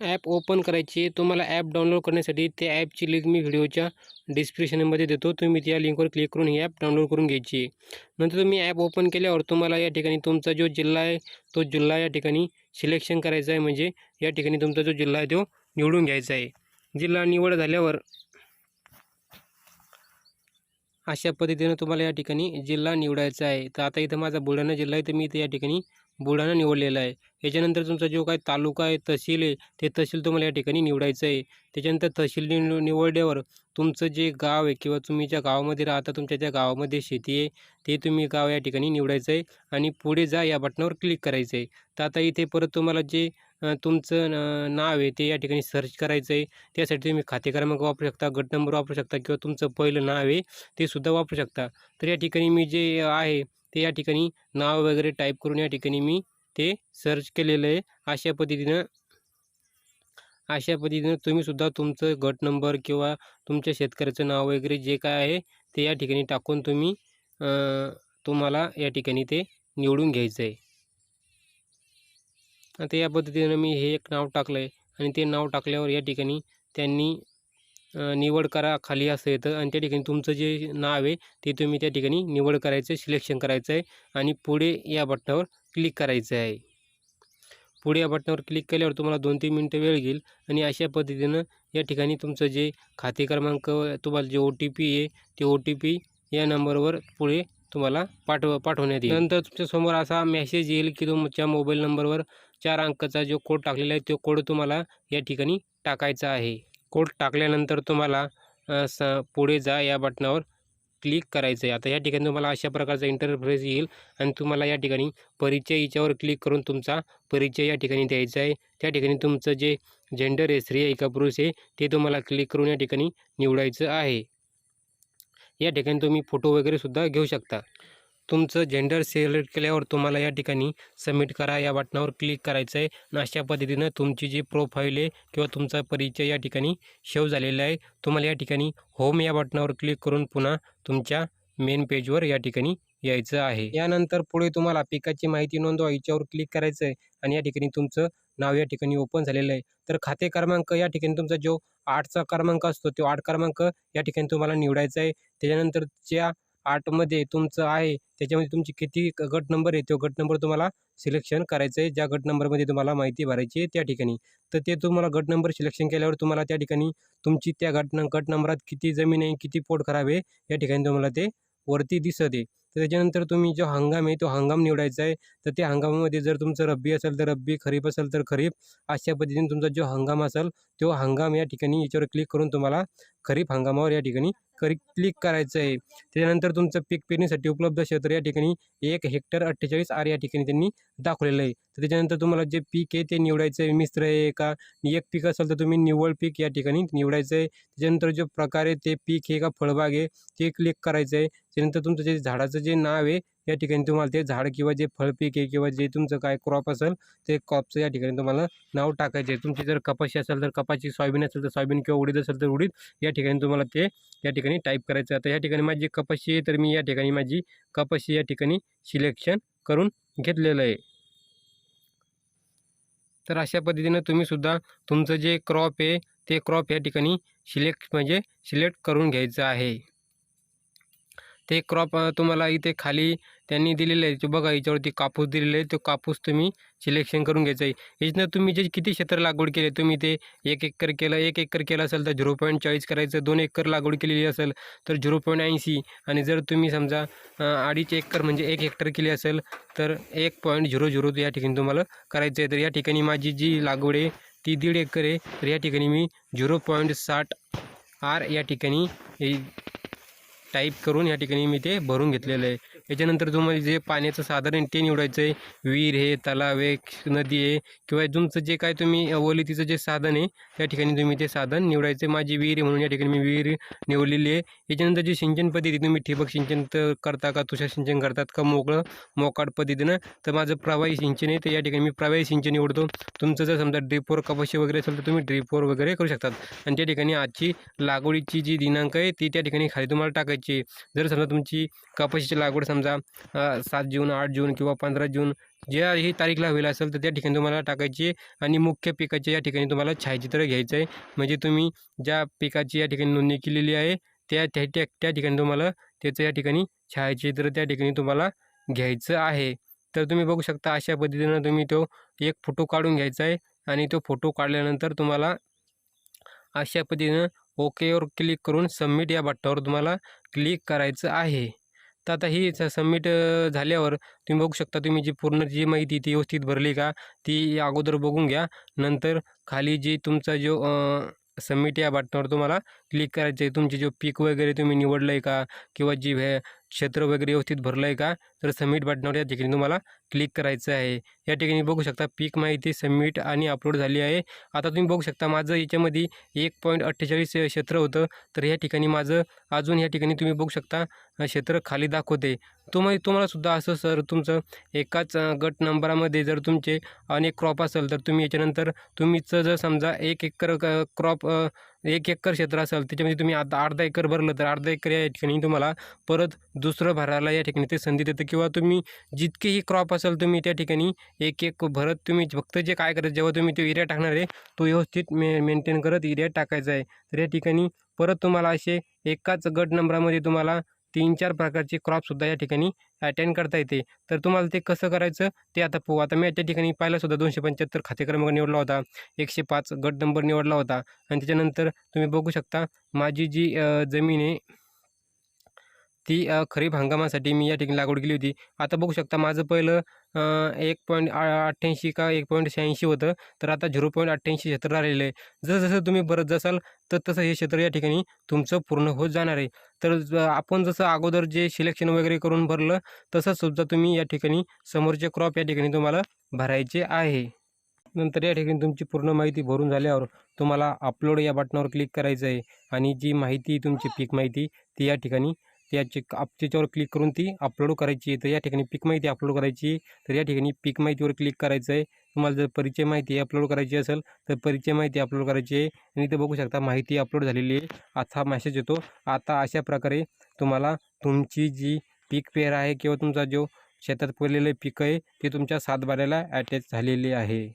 App open करायची तुम्हाला app download करण्यासाठी त्या ॲपची लिंक मी व्हिडिओच्या डिस्क्रिप्शनमध्ये देतो. तुम्ही त्या लिंकवर क्लिक करून ही ॲप डाउनलोड करून घ्यायची आहे. नंतर तुम्ही ॲप ओपन केल्यावर तुम्हाला या ठिकाणी तुमचा जो जिल्हा आहे तो जिल्हा या ठिकाणी सिलेक्शन करायचा आहे. म्हणजे या ठिकाणी तुमचा जो जिल्हा आहे तो निवडून घ्यायचा आहे. जिल्हा निवड झाल्यावर अशा पद्धतीनं तुम्हाला या ठिकाणी जिल्हा निवडायचा आहे. तर आता इथं माझा बुलढाणा जिल्हा आहे. तर मी इथे या ठिकाणी बुलढाणा निवडलेला आहे. याच्यानंतर तुमचा जो काय तालुका आहे तहसील आहे ते तहसील तुम्हाला या ठिकाणी निवडायचं आहे. त्याच्यानंतर तहसील निव निवडल्यावर तुमचं जे गाव आहे किंवा तुम्ही ज्या गावामध्ये राहता तुमच्या ज्या गावामध्ये शेती आहे ते तुम्ही गाव या ठिकाणी निवडायचं आहे. आणि पुढे जा या बटनावर क्लिक करायचं आहे. तर आता इथे परत तुम्हाला जे तुमचं न- नाव आहे ते या ठिकाणी सर्च करायचं आहे त्यासाठी तुम्ही खाते क्रमांक वापरू शकता गट नंबर वापरू शकता किंवा तुमचं पहिलं नाव आहे ते सुद्धा वापरू शकता. तर या ठिकाणी मी जे आहे ते या ठिकाणी नाव वगैरे टाईप करून या ठिकाणी मी ते सर्च केलेलं आहे. अशा पद्धतीनं अशा पद्धतीनं तुम्हीसुद्धा तुमचं गट नंबर किंवा तुमच्या शेतकऱ्याचं नाव वगैरे जे काय आहे ते या ठिकाणी टाकून तुम्ही तुम्हाला या ठिकाणी ते निवडून घ्यायचं आहे आता या पद्धतीनं मी हे एक नाव टाकलं आहे आणि ते नाव टाकल्यावर या ठिकाणी त्यांनी निवड करा खाली असं येतं. आणि त्या ठिकाणी तुमचं जे नाव आहे ते तुम्ही त्या ठिकाणी निवड करायचं आहे सिलेक्शन करायचं आहे आणि पुढे या बटनावर क्लिक करायचं आहे पुढे या बटनावर क्लिक केल्यावर तुम्हाला दोन तीन मिनटं वेळ घेईल. आणि अशा पद्धतीनं या ठिकाणी तुमचं जे खाते क्रमांक तुम्हाला जे ओ टी पी आहे ते ओ टी पी या नंबरवर पुढे तुम्हाला पाठव पाठवण्यात येईल. नंतर तुमच्यासमोर असा मेसेज येईल की तुमच्या मोबाईल नंबरवर चार अंकाचा जो कोड टाकलेला आहे तो कोड तुम्हाला या ठिकाणी टाकायचा आहे. कोड टाकल्यानंतर तुम्हाला स पुढे जा या बटनावर क्लिक करायचं आहे. आता या ठिकाणी तुम्हाला अशा प्रकारचा इंटरफेस येईल आणि तुम्हाला या ठिकाणी परिचय याच्यावर क्लिक करून तुमचा परिचय या ठिकाणी द्यायचा आहे. त्या ठिकाणी तुमचं जे जेंडर आहे स्त्री आहे का पुरुष आहे ते तुम्हाला क्लिक करून या ठिकाणी निवडायचं आहे. या ठिकाणी तुम्ही फोटो वगैरे सुद्धा घेऊ शकता. तुमचं जेंडर सिलेक्ट केल्यावर तुम्हाला या ठिकाणी सबमिट करा. या बटनावर क्लिक करायचं आहे आणि अशा पद्धतीनं तुमची जी प्रोफाईल आहे किंवा तुमचा परिचय या ठिकाणी शेव झालेला आहे. तुम्हाला या ठिकाणी होम या बटनावर क्लिक करून पुन्हा तुमच्या मेन पेजवर या ठिकाणी यायचं आहे. यानंतर पुढे तुम्हाला पिकाची माहिती नोंदवा. याच्यावर क्लिक करायचं आहे आणि या ठिकाणी तुमचं नाव या ठिकाणी ओपन झालेलं आहे. तर खाते क्रमांक या ठिकाणी तुमचा जो आठचा क्रमांक असतो तो आठ क्रमांक या ठिकाणी तुम्हाला निवडायचा आहे. त्याच्यानंतर ज्या आठमध्ये तुमचं आहे त्याच्यामध्ये तुमची किती गट नंबर आहे तो गट नंबर तुम्हाला सिलेक्शन करायचं आहे ज्या गट नंबरमध्ये तुम्हाला माहिती भरायची आहे त्या ठिकाणी. तर ते तुम्हाला गट नंबर सिलेक्शन केल्यावर तुम्हाला त्या ठिकाणी तुमची त्या गट न गट नंबरात किती जमीन आहे किती पोट खराब आहे या ठिकाणी तुम्हाला ते वरती दिसत. आहे तर त्याच्यानंतर तुम्ही जो हंगाम आहे तो हंगाम निवडायचा आहे. तर त्या हंगामामध्ये जर तुमचं रब्बी असेल तर रब्बी खरीप असेल तर खरीप अशा पद्धतीने तुमचा जो हंगाम असेल तो हंगाम या ठिकाणी याच्यावर क्लिक करून तुम्हाला खरीप हंगामावर या ठिकाणी करी क्लिक करायचं आहे त्याच्यानंतर तुमचं पीक पेरणीसाठी उपलब्ध क्षेत्र या ठिकाणी एक हेक्टर अठ्ठेचाळीस आर या ठिकाणी त्यांनी दाखवलेलं आहे. तर त्याच्यानंतर तुम्हाला जे पीक आहे ते निवडायचं आहे. मिश्र आहे का? एक पीक असेल तर तुम्ही निव्वळ पीक या ठिकाणी निवडायचं आहे. त्याच्यानंतर जो प्रकार आहे ते पीक आहे का फळबाग आहे ते क्लिक करायचं आहे. त्यानंतर तुमचं जे झाडाचं जे नाव आहे या ठिकाणी तुम्हाला ते झाड किंवा जे फळपीक आहे किंवा जे तुमचं काय क्रॉप असेल ते क्रॉपचं या ठिकाणी तुम्हाला नाव टाकायचे आहे. तुमची जर कपाशी असेल तर कपाशी सोयाबीन असेल तर सोयाबीन किंवा उडीद असेल तर उडीद या ठिकाणी तुम्हाला ते या ठिकाणी टाईप करायचं आता या ठिकाणी माझी कपाशी आहे तर मी या ठिकाणी माझी कपाशी या ठिकाणी सिलेक्शन करून घेतलेलं आहे. तर अशा पद्धतीनं तुम्हीसुद्धा तुमचं जे क्रॉप आहे ते क्रॉप या ठिकाणी सिलेक्ट म्हणजे सिलेक्ट करून घ्यायचं आहे. ते क्रॉप तुम्हाला इथे खाली त्यांनी दिलेलं आहे. ते बघा याच्यावरती कापूस दिलेला आहे. तो कापूस तुम्ही सिलेक्शन करून घ्यायचा आहे. याच्यानं तुम्ही जे किती क्षेत्र लागवड केले तुम्ही ते एक एकर केलं एक एकर केलं असेल तर झिरो पॉईंट चाळीस करायचं दोन एकर लागवड केलेली असेल तर झिरो पॉईंट ऐंशी. आणि जर तुम्ही समजा अडीच एकर म्हणजे एक हेक्टर केली असेल तर एक पॉईंट झिरो झिरो या ठिकाणी तुम्हाला करायचं आहे. तर या ठिकाणी माझी जी लागवड आहे ती दीड एकर आहे. तर या ठिकाणी मी झिरो पॉईंट साठ आर या ठिकाणी टाईप करून या ठिकाणी मी ते भरून घेतलेलं आहे. याच्यानंतर तुम्हाला जे पाण्याचं साधन आहे ते निवडायचं आहे विहीर आहे तलाव आहे नदी आहे किंवा तुमचं जे काय तुम्ही ओलितीचं जे साधन आहे त्या ठिकाणी तुम्ही ते साधन निवडायचं आहे माझी विहीर आहे म्हणून या ठिकाणी मी विहीर निवडलेली आहे. याच्यानंतर जी सिंचन पद्धती तुम्ही ठिबक सिंचन तर करता का तुषार सिंचन करतात का मोकळं मोकाट पद्धतीनं तर माझं प्रवाही सिंचन आहे तर या ठिकाणी मी प्रवाही सिंचन निवडतो. तुमचं जर समजा ड्रिपवर कपाशी वगैरे असेल तर तुम्ही ड्रिपवर वगैरे करू शकतात. आणि त्या ठिकाणी आजची लागवडीची जी दिनांक आहे ती त्या ठिकाणी खाली तुम्हाला टाकायची आहे. जर समजा तुमची कपाशीची लागवड समजा समजा सात जून आठ जून किंवा पंधरा जून ज्याही तारीखला होईल असेल तर त्या ठिकाणी तुम्हाला टाकायची आणि मुख्य पिकाचे या ठिकाणी तुम्हाला छायाचित्र घ्यायचं आहे म्हणजे तुम्ही ज्या पिकाची या ठिकाणी नोंदणी केलेली आहे त्या त्या त्या त्या ठिकाणी तुम्हाला त्याचं या ठिकाणी छायाचित्र त्या ठिकाणी तुम्हाला घ्यायचं आहे. तर तुम्ही बघू शकता अशा पद्धतीनं तुम्ही तो एक फोटो काढून घ्यायचा आहे आणि तो फोटो काढल्यानंतर तुम्हाला अशा पद्धतीनं ओकेवर क्लिक करून सबमिट या बटनावर तुम्हाला क्लिक करायचं आहे. तर आता ही स सबमिट झाल्यावर तुम्ही बघू शकता तुम्ही जी पूर्ण जी माहिती ती व्यवस्थित भरली का ती अगोदर बघून घ्या. नंतर खाली जी तुमचा जो सबमिट या बटनावर तुम्हाला क्लिक करायचं आहे तुमचे जो पीक वगैरे तुम्ही निवडलं आहे का किंवा जी व्हॅ क्षेत्र वगैरे व्यवस्थित भरलं आहे का? तर सबमिट बटनावर या ठिकाणी तुम्हाला क्लिक करायचं आहे. या ठिकाणी बघू शकता पीक माहिती सबमिट आणि अपलोड झाली आहे. आता तुम्ही बघू शकता माझं याच्यामध्ये एक पॉईंट अठ्ठेचाळीस क्षेत्र होतं. तर या ठिकाणी माझं अजून या ठिकाणी तुम्ही बघू शकता क्षेत्र खाली दाखवते. तुम्ही तुम्हाला सुद्धा असं सर तुमचं एकाच गट नंबरामध्ये जर तुमचे अनेक क्रॉप असेल तर तुम्ही याच्यानंतर तुम्हीचं जर समजा एक एकर क्रॉप एक एकर क्षेत्र असेल त्याच्यामध्ये तुम्ही आता अर्धा एकर भरलं तर अर्धा एकर या ठिकाणी तुम्हाला परत दुसरं भरायला या ठिकाणी ते संधी देतं. किंवा तुम्ही जितकेही क्रॉप असेल तुम्ही त्या ठिकाणी एक एक भरत तुम्ही फक्त जे काय करत जेव्हा तुम्ही तो एरिया टाकणार आहे तो व्यवस्थित मे मेंटेन करत एरिया टाकायचा आहे. तर या ठिकाणी परत तुम्हाला असे एकाच गट नंबरामध्ये तुम्हाला तीन चार प्रकारचे क्रॉपसुद्धा या ठिकाणी अटेंड करता येते. तर तुम्हाला ते कसं करायचं? ते आता पाहू. आता मी त्या ठिकाणी पाहिलासुद्धा दोनशे पंच्याहत्तर खाते क्रमांक निवडला होता. एकशे पाच गट नंबर निवडला होता. आणि त्याच्यानंतर तुम्ही बघू शकता माझी जी जमीन आहे ती खरीप हंगामासाठी मी या ठिकाणी लागवड केली होती. आता बघू शकता माझं पहिलं एक पॉईंट अठ्ठ्याऐंशी का एक पॉईंट शहाऐंशी होतं. तर आता झिरो पॉईंट अठ्ठ्याऐंशी क्षेत्र राहिलेलं आहे. जसं जसं तुम्ही भरत जासाल तर तसं हे क्षेत्र या ठिकाणी तुमचं पूर्ण होत जाणार आहे. तर आपण जसं अगोदर जे सिलेक्शन वगैरे करून भरलं तसंच सुद्धा तुम्ही या ठिकाणी समोरचे क्रॉप या ठिकाणी तुम्हाला भरायचे आहे. नंतर या ठिकाणी तुमची पूर्ण माहिती भरून झाल्यावर तुम्हाला अपलोड या बटनावर क्लिक करायचं आहे आणि जी माहिती तुमची पीक माहिती ती या ठिकाणी त्याची आप त्याच्यावर क्लिक करून ती अपलोड करायची आहे. तर या ठिकाणी पीक माहिती अपलोड करायची तर या ठिकाणी पीक माहितीवर क्लिक करायचं आहे. तुम्हाला जर परिचय माहिती अपलोड करायची असेल तर परिचय माहिती अपलोड करायची आहे. आणि इथे बघू शकता माहिती अपलोड झालेली आहे. आता मॅसेज येतो. आता अशा प्रकारे तुम्हाला तुमची जी पीक पेर आहे किंवा तुमचा जो शेतात पडलेलं पीक आहे ते तुमच्या सातबाऱ्याला अटॅच झालेले आहे.